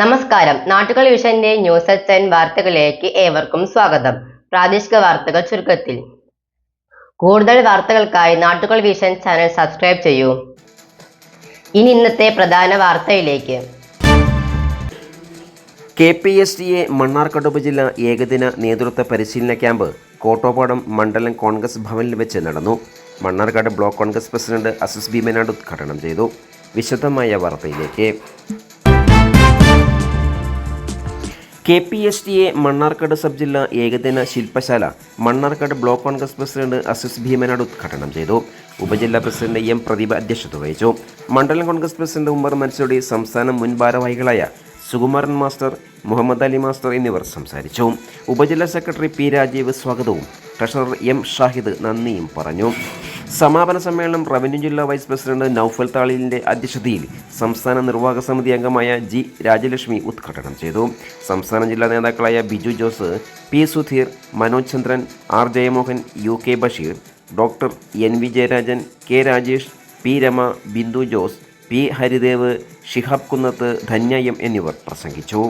നമസ്കാരം. നാട്ടുകളി വിഷന്റെ news ten വാർത്തകളിലേക്ക് ഏവർക്കും സ്വാഗതം. പ്രാദേശിക വാർത്തകൾ ചുരുക്കത്തിൽ. കൂടുതൽ വാർത്തകൾക്കായി നാട്ടുകൾ വിഷൻ ചാനൽ സബ്സ്ക്രൈബ് ചെയ്യൂ. ഇനി ഇന്നത്തെ പ്രധാന വാർത്തയിലേക്ക്. K P S T A Mannarkkad ഉപജില്ല ഏകദിന നേതൃത്വ പരിശീലന ക്യാമ്പ് കോട്ടോപാടം മണ്ഡലം കോൺഗ്രസ് ഭവനിൽ വെച്ച് നടന്നു. മണ്ണാർക്കാട് ബ്ലോക്ക് കോൺഗ്രസ് പ്രസിഡന്റ് അസസ് ഭീമനാട് ഉദ്ഘാടനം ചെയ്തു. വിശദമായ വാർത്തയിലേക്ക്. K P S T A Mannarkkad sub ജില്ലാ ഏകദിന ശില്പശാല മണ്ണാർക്കാട് ബ്ലോക്ക് കോൺഗ്രസ് പ്രസിഡന്റ് അസിസ് ഭീമനാട് ഉദ്ഘാടനം ചെയ്തു. ഉപജില്ലാ പ്രസിഡന്റ് എം പ്രദീപ് അധ്യക്ഷത വഹിച്ചു. മണ്ഡലം കോൺഗ്രസ് പ്രസിഡന്റ് ഉമ്മർ മനസോടി സംസ്ഥാന മുൻ ഭാരവാഹികളായ സുകുമാരൻ മാസ്റ്റർ മുഹമ്മദ് അലി മാസ്റ്റർ എന്നിവർ സംസാരിച്ചു. ഉപജില്ലാ സെക്രട്ടറി പി രാജീവ് സ്വാഗതവും ട്രഷറർ എം ഷാഹിദ് നന്ദിയും പറഞ്ഞു. സമാപന സമ്മേളനം റവന്യൂ ജില്ലാ വൈസ് പ്രസിഡന്റ് നൌഫൽ താളിലിന്റെ അധ്യക്ഷതയിൽ സംസ്ഥാന നിർവാഹക സമിതി അംഗമായ ജി രാജലക്ഷ്മി ഉദ്ഘാടനം ചെയ്തു. സംസ്ഥാന ജില്ലാ നേതാക്കളായ Biju Jose P Sudheer Manoj Chandran R Jayamohan U K Basheer doctor N V Jayarajan K Rajesh P Rama Bindu Jose P Haridev Shihab Kunnath Dhanya M എന്നിവർ പ്രസംഗിച്ചു.